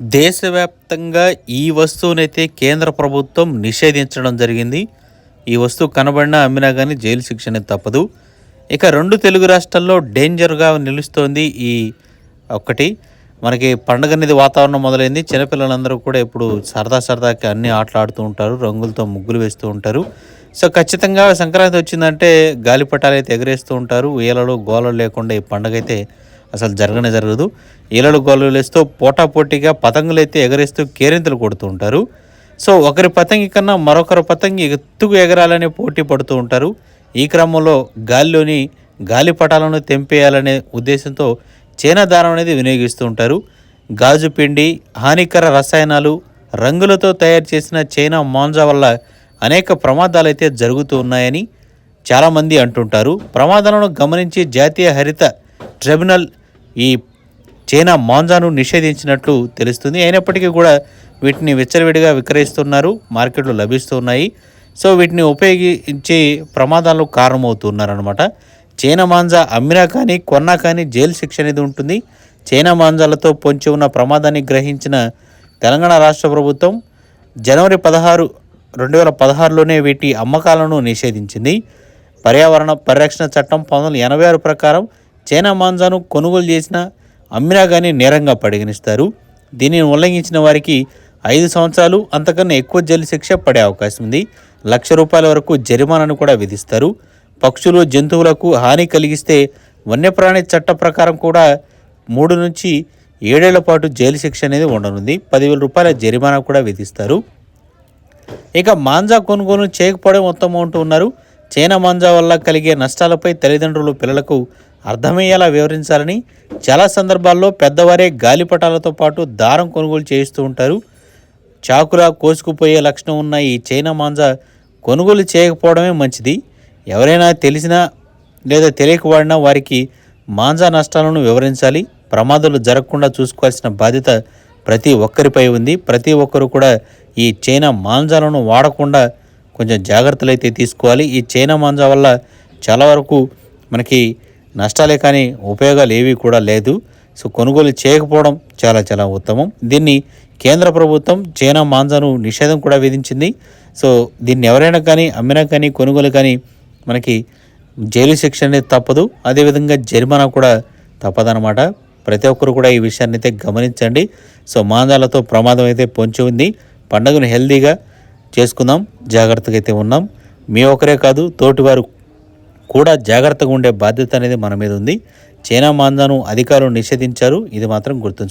దేశవ్యాప్తంగా ఈ వస్తువునైతే కేంద్ర ప్రభుత్వం నిషేధించడం జరిగింది. ఈ వస్తువు కనబడినా అమ్మినా కానీ జైలు శిక్ష అనేది తప్పదు. ఇక రెండు తెలుగు రాష్ట్రాల్లో డేంజర్గా నిలుస్తోంది ఈ ఒక్కటి. మనకి పండగ అనేది వాతావరణం మొదలైంది. చిన్నపిల్లలందరూ కూడా ఇప్పుడు సరదా సరదాకి అన్ని ఆటలు ఆడుతూ ఉంటారు రంగులతో ముగ్గులు వేస్తూ ఉంటారు. సో ఖచ్చితంగా సంక్రాంతి వచ్చిందంటే గాలిపటాలు అయితే ఎగరేస్తూ ఉంటారు. వేలలో గోలలు లేకుండా ఈ పండగ అయితే అసలు జరగనే జరగదు. ఈలలు గోలలు వేస్తూ పోటాపోటీగా పతంగులు అయితే ఎగరేస్తూ కేరింతలు కొడుతూ ఉంటారు. సో ఒకరి పతంగి కన్నా మరొకరి పతంగి ఎత్తుకు ఎగరాలనే పోటీ పడుతూ ఉంటారు. ఈ క్రమంలో గాలిలోని గాలిపటాలను తెంపేయాలనే ఉద్దేశంతో చైనా దారం అనేది వినియోగిస్తూ ఉంటారు. గాజు పిండి హానికర రసాయనాలు రంగులతో తయారు చేసిన చైనా మాంజా వల్ల అనేక ప్రమాదాలు అయితే జరుగుతూ ఉన్నాయని చాలామంది అంటుంటారు. ప్రమాదాలను గమనించి జాతీయ హరిత ట్రిబ్యునల్ ఈ చైనా మాంజాను నిషేధించినట్లు తెలుస్తుంది. అయినప్పటికీ కూడా వీటిని విచ్చలవిడిగా విక్రయిస్తున్నారు మార్కెట్లో లభిస్తున్నాయి. సో వీటిని ఉపయోగించే ప్రమాదాలకు కారణమవుతున్నారనమాట చైనా మాంజా అమ్మినా కానీ కొన్నా కానీ జైలు శిక్ష అనేది ఉంటుంది. చైనా మాంజాలతో పొంచి ఉన్న ప్రమాదాన్ని గ్రహించిన తెలంగాణ రాష్ట్ర ప్రభుత్వం జనవరి పదహారు రెండు వేల పదహారులోనే వీటి అమ్మకాలను నిషేధించింది. పర్యావరణ పరిరక్షణ చట్టం పంతొమ్మిది వందల ఎనభై ఆరు ప్రకారం చైనా మాంజాను కొనుగోలు చేసిన అమ్మినా కానీ నేరంగా పరిగణిస్తారు దీనిని ఉల్లంఘించిన వారికి ఐదు సంవత్సరాలు అంతకన్నా ఎక్కువ జైలు శిక్ష పడే అవకాశం ఉంది. లక్ష రూపాయల వరకు జరిమానాను కూడా విధిస్తారు. పక్షులు జంతువులకు హాని కలిగిస్తే వన్యప్రాణి చట్ట ప్రకారం కూడా మూడు నుంచి ఏడేళ్ళ పాటు జైలు శిక్ష అనేది ఉండనుంది. పదివేల రూపాయల జరిమానా కూడా విధిస్తారు. ఇక మాంజా కొనుగోలు చేయకపోవడం మొత్తం అంటూ ఉన్నారు. చైనా మాంజా వల్ల కలిగే నష్టాలపై తల్లిదండ్రులు పిల్లలకు అర్థమయ్యేలా వివరించాలని చాలా సందర్భాల్లో పెద్దవారే గాలిపటాలతో పాటు దారం కొనుగోలు చేయిస్తూ ఉంటారు. చాకులా కోసుకుపోయే లక్షణం ఉన్న ఈ చైనా మాంజా కొనుగోలు చేయకపోవడమే మంచిది. ఎవరైనా తెలిసినా లేదా తెలియక వాడినా వారికి మాంజా నష్టాలను వివరించాలి. ప్రమాదాలు జరగకుండా చూసుకోవాల్సిన బాధ్యత ప్రతి ఒక్కరిపై ఉంది. ప్రతి ఒక్కరు కూడా ఈ చైనా మాంజాలను వాడకుండా కొంచెం జాగ్రత్తలు అయితే తీసుకోవాలి. ఈ చైనా మాంజా వల్ల చాలా వరకు మనకి నష్టాలే కానీ ఉపయోగాలు ఏవి కూడా లేదు. సో కొనుగోలు చేయకపోవడం చాలా చాలా ఉత్తమం. దీన్ని కేంద్ర ప్రభుత్వం చైనా మాంజాను నిషేధం కూడా విధించింది. సో దీన్ని ఎవరైనా కానీ అమ్మినా కానీ కొనుగోలు కానీ మనకి జైలు శిక్ష అనేది తప్పదు. అదేవిధంగా జరిమానా కూడా తప్పదనమాట ప్రతి ఒక్కరు కూడా ఈ విషయాన్ని అయితే గమనించండి. సో మాంజాలతో ప్రమాదం అయితే పొంచి ఉంది. పండుగను హెల్దీగా చేసుకుందాం. జాగ్రత్తగా అయితే ఉన్నాం. మీ ఒకరే కాదు తోటివారు కూడా జాగ్రత్తగా ఉండే బాధ్యత అనేది మన మీద ఉంది. చైనా మాందాను అధికారులు నిషేధించారు. ఇది మాత్రం గుర్తుంచు